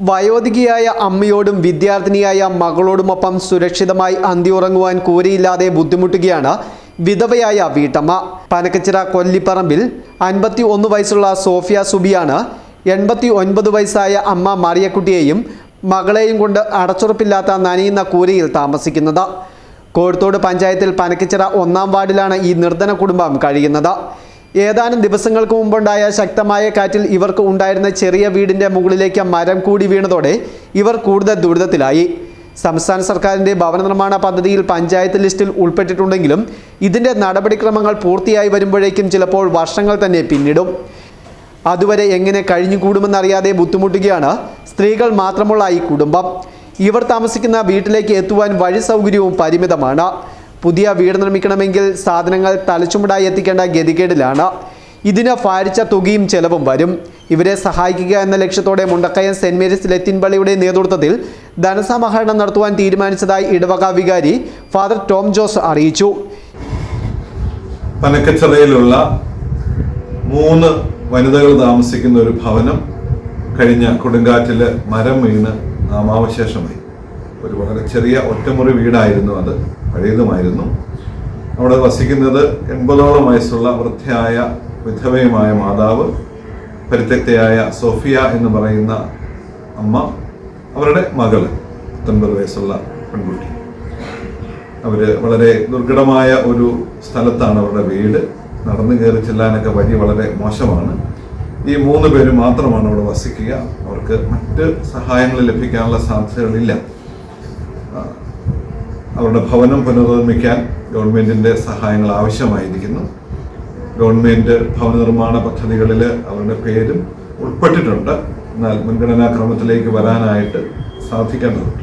വയോധികയായ അമ്മയോടും വിദ്യാർത്ഥിനിയായ മകളോടുമൊപ്പം സുരക്ഷിതമായി അന്തിയുറങ്ങുവാൻ കൂരിയില്ലാതെ ബുദ്ധിമുട്ടുകയാണ് വിധവയായ വീട്ടമ്മ. പനക്കച്ചിറ കൊല്ലിപ്പറമ്പിൽ അൻപത്തി ഒന്ന് വയസ്സുള്ള സോഫിയ സുബിയാണ് എൺപത്തി ഒൻപത് വയസ്സായ അമ്മ മറിയക്കുട്ടിയെയും മകളെയും കൊണ്ട് അടച്ചുറപ്പില്ലാത്ത നനയുന്ന കൂരയിൽ താമസിക്കുന്നത്. കോഴിത്തോട് പഞ്ചായത്തിൽ പനക്കച്ചിറ ഒന്നാം വാർഡിലാണ് ഈ നിർധന കുടുംബം കഴിയുന്നത്. ഏതാനും ദിവസങ്ങൾക്ക് മുമ്പുണ്ടായ ശക്തമായ കാറ്റിൽ ഇവർക്ക് ഉണ്ടായിരുന്ന ചെറിയ വീടിന്റെ മുകളിലേക്ക് മരം കൂടി വീണതോടെ ഇവർ കൂടുതൽ ദുരിതത്തിലായി. സംസ്ഥാന സർക്കാരിന്റെ ഭവന നിർമ്മാണ പദ്ധതിയിൽ പഞ്ചായത്ത് ലിസ്റ്റിൽ ഉൾപ്പെട്ടിട്ടുണ്ടെങ്കിലും ഇതിന്റെ നടപടിക്രമങ്ങൾ പൂർത്തിയായി വരുമ്പോഴേക്കും ചിലപ്പോൾ വർഷങ്ങൾ തന്നെ പിന്നിടും. അതുവരെ എങ്ങനെ കഴിഞ്ഞുകൂടുമെന്നറിയാതെ ബുദ്ധിമുട്ടുകയാണ് സ്ത്രീകൾ മാത്രമുള്ള ഈ കുടുംബം. ഇവർ താമസിക്കുന്ന വീട്ടിലേക്ക് എത്തുവാൻ വഴി സൗകര്യവും പരിമിതമാണ്. പുതിയ വീട് നിർമ്മിക്കണമെങ്കിൽ സാധനങ്ങൾ തലച്ചുമടായി എത്തിക്കേണ്ട ഗതികേടിലാണ്. ഇതിന് ഭാരിച്ച തുകയും ചെലവും വരും. ഇവരെ സഹായിക്കുക എന്ന ലക്ഷ്യത്തോടെ മുണ്ടക്കയം സെന്റ് മേരീസ് ലത്തിൻ പള്ളിയുടെ നേതൃത്വത്തിൽ ധനസമാഹരണം നടത്തുവാൻ തീരുമാനിച്ചതായി ഇടവക വികാരി ഫാദർ ടോം ജോസ് അറിയിച്ചു. പനക്കച്ചതയിലുള്ള മൂന്ന് വനിതകൾ താമസിക്കുന്ന ഒരു ഭവനം കഴിഞ്ഞ കൊടുങ്കാറ്റിൽ മരം വീണ് നാമാവശേഷമായി. ഒരു വളരെ ചെറിയ ഒറ്റമുറി വീടായിരുന്നു അത്. പഴയതുമായിരുന്നു. അവിടെ വസിക്കുന്നത് എൺപതോളം വയസ്സുള്ള വൃദ്ധയായ വിധവയുമായ മാതാവ് പരിത്യക്തയായ സോഫിയ എന്ന് പറയുന്ന അമ്മ അവരുടെ മകൾ പത്തൊൻപത് വയസ്സുള്ള പെൺകുട്ടി. അവർ വളരെ ദുർഘടമായ ഒരു സ്ഥലത്താണ് അവരുടെ വീട്. നടന്നു കയറി ചെല്ലാനൊക്കെ വഴി വളരെ മോശമാണ്. ഈ മൂന്ന് പേര് മാത്രമാണ് അവിടെ വസിക്കുക. അവർക്ക് മറ്റ് സഹായങ്ങൾ ലഭിക്കാനുള്ള സാധ്യതകളില്ല. അവരുടെ ഭവനം പുനർനിർമ്മിക്കാൻ ഗവൺമെന്റിന്റെ സഹായങ്ങൾ ആവശ്യമായിരിക്കുന്നു. ഗവൺമെന്റ് ഭവന നിർമ്മാണ പദ്ധതികളിൽ അവരുടെ പേരും ഉൾപ്പെട്ടിട്ടുണ്ട്. എന്നാൽ മുൻഗണനാ ക്രമത്തിലേക്ക് വരാനായിട്ട് സാധിക്കേണ്ടതുണ്ട്.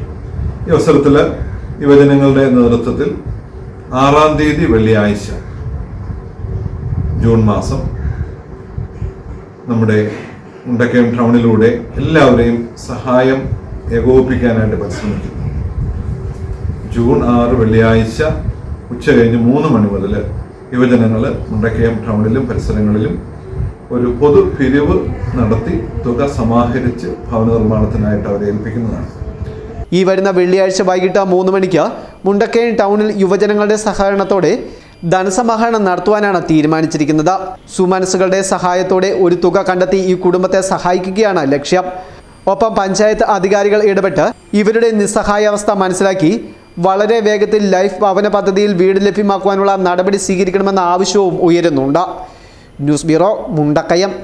ഈ അവസരത്തിൽ യുവജനങ്ങളുടെ നേതൃത്വത്തിൽ ആറാം തീയതി വെള്ളിയാഴ്ച ജൂൺ മാസം നമ്മുടെ മുണ്ടക്കയം ടൗണിലൂടെ എല്ലാവരെയും സഹായം ഏകോപിപ്പിക്കാനായിട്ട് പരിശ്രമിക്കുന്നു. ജൂൺ ആറ് വെള്ളിയാഴ്ച ഉച്ച കഴിഞ്ഞ് മൂന്ന് മണി മുതൽ യുവജനങ്ങൾ മുണ്ടക്കയം ടൗണിലും പരിസരങ്ങളിലും ഒരു പൊതു പിരിവ് നടത്തി തുക സമാഹരിച്ച് ഭവന നിർമ്മാണത്തിനായിട്ട് അവരെ ഏൽപ്പിക്കുന്നതാണ്. ഈ വരുന്ന വെള്ളിയാഴ്ച വൈകിട്ട് മൂന്ന് മണിക്ക് മുണ്ടക്കയം ടൗണിൽ യുവജനങ്ങളുടെ സഹകരണത്തോടെ ധനസമാഹരണം നടത്തുവാനാണ് തീരുമാനിച്ചിരിക്കുന്നത്. സുമനസ്സുകളുടെ സഹായത്തോടെ ഒരു തുക കണ്ടെത്തി ഈ കുടുംബത്തെ സഹായിക്കുകയാണ് ലക്ഷ്യം. ഒപ്പം പഞ്ചായത്ത് അധികാരികൾ ഇടപെട്ട് ഇവരുടെ നിസ്സഹായാവസ്ഥ മനസ്സിലാക്കി വളരെ വേഗത്തിൽ ലൈഫ് ഭവന പദ്ധതിയിൽ വീട് ലഭ്യമാക്കുവാനുള്ള നടപടി സ്വീകരിക്കണമെന്ന ആവശ്യവും ഉയരുന്നുണ്ട്. News bureau Mundakayam.